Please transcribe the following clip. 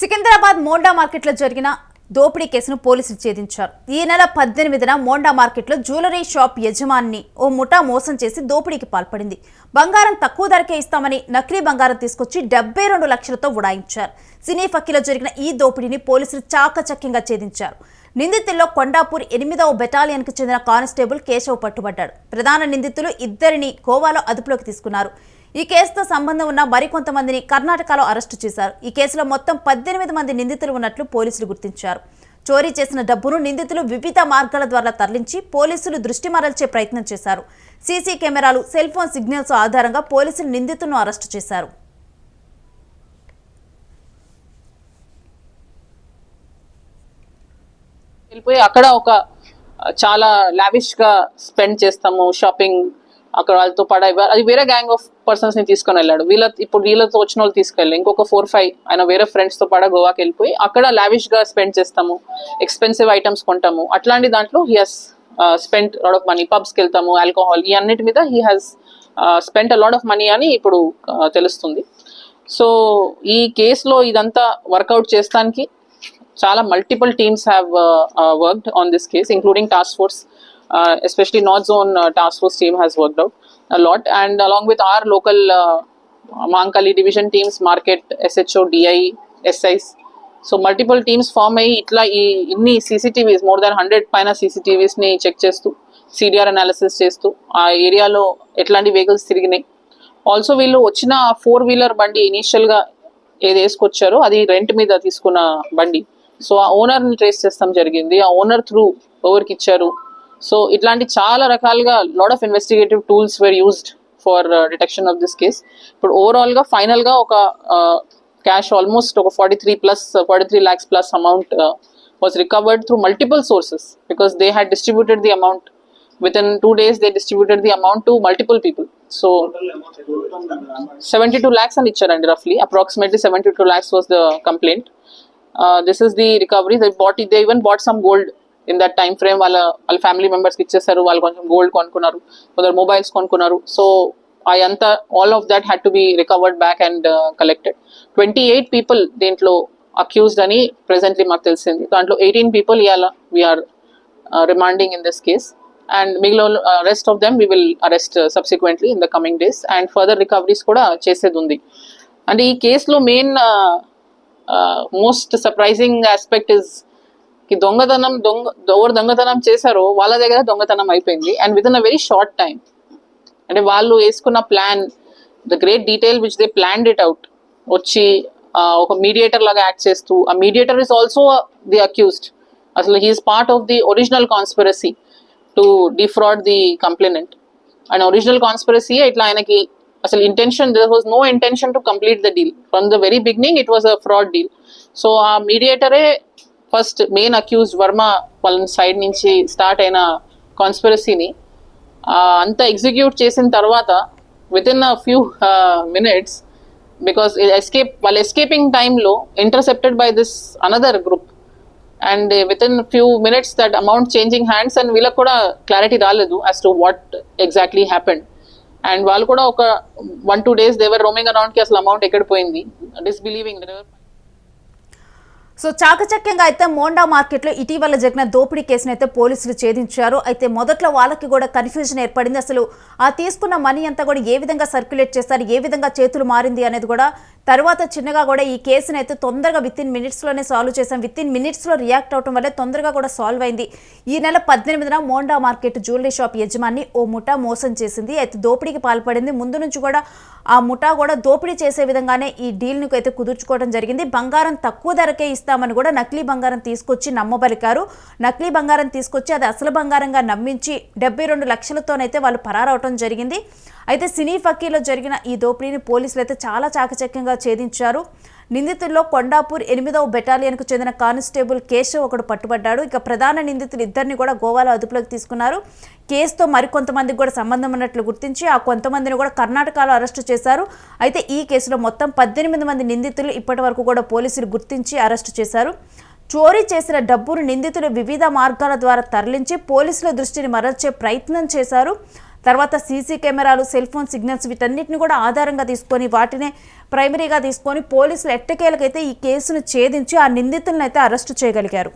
సికింద్రాబాద్ మోండా మార్కెట్లో జరిగిన దోపిడీ కేసును పోలీసులు ఛేదించారు. ఈ నెల పద్దెనిమిదిన మోండా మార్కెట్లో జ్యువెలరీ షాప్ యజమాని ఓ ముఠా మోసం చేసి దోపిడీకి పాల్పడింది. బంగారం తక్కువ ధరకే ఇస్తామని నకిలీ బంగారం తీసుకొచ్చి డెబ్బై రెండు లక్షలతో ఉడాయించారు. సినీ ఫక్కీలో జరిగిన ఈ దోపిడీని పోలీసులు చాకచక్యంగా ఛేదించారు. నిందితుల్లో కొండాపూర్ ఎనిమిదవ బెటాలియన్కు చెందిన కానిస్టేబుల్ కేశవ్ పట్టుబడ్డాడు. ప్రధాన నిందితులు ఇద్దరిని గోవాలో అదుపులోకి తీసుకున్నారు. ఈ కేసుతో సంబంధం ఉన్న మరికొంతమందిని కర్ణాటకలో అరెస్టు చేశారు. ఈ కేసులో మొత్తం పద్దెనిమిది మంది నిందితులు ఉన్నట్లు పోలీసులు గుర్తించారు. చోరీ చేసిన డబ్బును నిందితులు వివిధ మార్గాల ద్వారా తరలించి పోలీసులు దృష్టి మరల్చే ప్రయత్నం చేశారు. సీసీ కెమెరాలు సెల్ ఫోన్ సిగ్నల్స్ ఆధారంగా పోలీసులు నిందితులను అరెస్టు చేశారు. వెళ్ళిపోయి అక్కడ ఒక చాలా లావిష్గా స్పెండ్ చేస్తాము షాపింగ్ అక్కడ వాళ్ళతో పడ అది వేరే గ్యాంగ్ ఆఫ్ పర్సన్స్ని తీసుకొని వెళ్ళాడు. వీళ్ళ ఇప్పుడు వీళ్ళతో వచ్చిన వాళ్ళు తీసుకెళ్ళి ఇంకొక ఫోర్ ఫైవ్ ఆయన వేరే ఫ్రెండ్స్తో పడ గోవాకి వెళ్ళిపోయి అక్కడ లావిష్గా స్పెండ్ చేస్తాము. ఎక్స్పెన్సివ్ ఐటమ్స్ కొంటాము. అట్లాంటి దాంట్లో he has spend lot of money పబ్స్కి వెళ్తాము ఆల్కహాల్ ఈ అన్నిటి మీద he has spend a lot of money అని ఇప్పుడు uh, తెలుస్తుంది. సో ఈ కేసులో ఇదంతా వర్కౌట్ చేస్తానికి చాలా multiple teams have worked on this case including task force Uh, especially uh, Task zone task force team out a lot. Lot and along with our local మాంకలి division teams market SHO DI SIs, so multiple teams form అయ్యి ఇట్లా ఈ ఇన్ని CCTVs more than hundred పైన సీసీటీవీస్ని check చేస్తూ CDR analysis చేస్తూ ఆ ఏరియాలో ఎట్లాంటి వెహికల్స్ తిరిగినాయి. ఆల్సో వీళ్ళు వచ్చిన ఫోర్ వీలర్ బండి ఇనీషియల్గా ఏది వేసుకొచ్చారో అది రెంట్ మీద తీసుకున్న బండి. సో ఆ ఓనర్ని ట్రేస్ చేస్తాం జరిగింది. ఆ ఓనర్ త్రూ ఎవరికి ఇచ్చారు? సో ఇట్లాంటి చాలా రకాలుగా lot of investigative tools were used for detection of this case ఇప్పుడు ఓవరాల్గా ఫైనల్గా ఒక క్యాష్ ఆల్మోస్ట్ ఒక forty three plus forty three lakhs plus amount was recovered through multiple sources because they had distributed the amount within two days they distributed the amount to multiple people so seventy two lakhs అని ఇచ్చారండి రఫ్లీ approximately seventy two lakhs was the complaint this is the recovery they bought they even bought some gold in that time frame వాళ్ళ వాళ్ళ family మెంబర్స్కి ఇచ్చేసారు వాళ్ళు కొంచెం gold కొనుక్కున్నారు కొందరు మొబైల్స్ కొనుక్కున్నారు. సో అంతా all of that had to be recovered back and collected twenty eight people దీంట్లో అక్యూజ్డ్ అని ప్రెసెంట్లీ మాకు తెలిసింది. దాంట్లో ఎయిటీన్ పీపుల్ ఇవాళ we're remanding in this case and మిగిలిన rest of them we will arrest subsequently in the coming days and further recoveries కూడా చేసేది ఉంది. అంటే ఈ కేసులో main most surprising aspect is దొంగతనం దొంగ ఎవరు దొంగతనం చేశారో వాళ్ళ దగ్గర దొంగతనం అయిపోయింది. And with in a very short time అంటే వాళ్ళు వేసుకున్న plan the great detail which they planned it out వచ్చి ఒక మీడియేటర్ లాగా యాక్ట్ చేస్తూ ఆ mediator is also the accused అసలు he's part of the original conspiracy to defraud the complainant and original conspiracy ఇట్లా ఆయనకి అసలు intention there was no intention to complete the deal from the very beginning it was a fraud deal so ఆ మీడియేటరే first main accuse Varma వాళ్ళ side నుంచి start అయిన కాన్స్పిరసీని అంతా execute చేసిన తర్వాత within a few minutes because escape వాళ్ళ escaping టైంలో intercepted by this another group and within few minutes that amount changing hands and వీళ్ళకి కూడా క్లారిటీ రాలేదు as to what exactly happened and వాళ్ళు కూడా ఒక one two days they were roaming అరౌండ్కి అసలు amount ఎక్కడ పోయింది? డిస్బిలీవింగ్ సో చాకచక్యంగా అయితే మోండా మార్కెట్లో ఇటీవల జరిగిన దోపిడీ కేసును అయితే పోలీసులు ఛేదించారు. అయితే మొదట్లో వాళ్ళకి కూడా కన్ఫ్యూజన్ ఏర్పడింది. అసలు ఆ తీసుకున్న మనీ అంతా కూడా ఏ విధంగా సర్క్యులేట్ చేస్తారు? ఏ విధంగా చేతులు మారింది? అనేది కూడా తర్వాత చిన్నగా కూడా ఈ కేసును అయితే తొందరగా విత్ ఇన్ మినిట్స్లోనే సాల్వ్ చేశాం. విత్ ఇన్ మినిట్స్లో రియాక్ట్ అవటం వల్లే తొందరగా కూడా సాల్వ్ అయింది. ఈ నెల పద్దెనిమిదిన మోండా మార్కెట్ జ్యువెలరీ షాప్ యజమాని ఓ ముఠా మోసం చేసింది. అయితే దోపిడీకి పాల్పడింది. ముందు నుంచి కూడా ఆ ముఠా కూడా దోపిడీ చేసే విధంగానే ఈ డీల్ను అయితే కుదుర్చుకోవడం జరిగింది. బంగారం తక్కువ ధరకే ఇస్తామని కూడా నకిలీ బంగారం తీసుకొచ్చి నమ్మబలికారు. నకిలీ బంగారం తీసుకొచ్చి అది అసలు బంగారంగా నమ్మించి డెబ్బై రెండు లక్షలతోనైతే వాళ్ళు పరారవటం జరిగింది. అయితే సినీ ఫకీలో జరిగిన ఈ దోపిడీని పోలీసులు అయితే చాలా చాకచక్యంగా ఛేదించారు. నిందితుల్లో కొండాపూర్ ఎనిమిదవ బెటాలియన్కు చెందిన కానిస్టేబుల్ కేశవ్ ఒకడు పట్టుబడ్డాడు. ఇక ప్రధాన నిందితులు ఇద్దరిని కూడా గోవాలో అదుపులోకి తీసుకున్నారు. కేసుతో మరికొంతమందికి కూడా సంబంధం ఉన్నట్లు గుర్తించి ఆ కొంతమందిని కూడా కర్ణాటకలో అరెస్టు చేశారు. అయితే ఈ కేసులో మొత్తం పద్దెనిమిది మంది నిందితులు ఇప్పటి వరకు కూడా పోలీసులు గుర్తించి అరెస్టు చేశారు. చోరీ చేసిన డబ్బును నిందితులు వివిధ మార్గాల ద్వారా తరలించి పోలీసుల దృష్టిని మరల్చే ప్రయత్నం చేశారు. తర్వాత సీసీ కెమెరాలు సెల్ ఫోన్ సిగ్నల్స్ వీటన్నిటిని కూడా ఆధారంగా తీసుకొని వాటినే ప్రైమరీగా తీసుకొని పోలీసులు ఎట్టకేలకైతే ఈ కేసును ఛేదించి ఆ నిందితులను అయితే అరెస్టు చేయగలిగారు.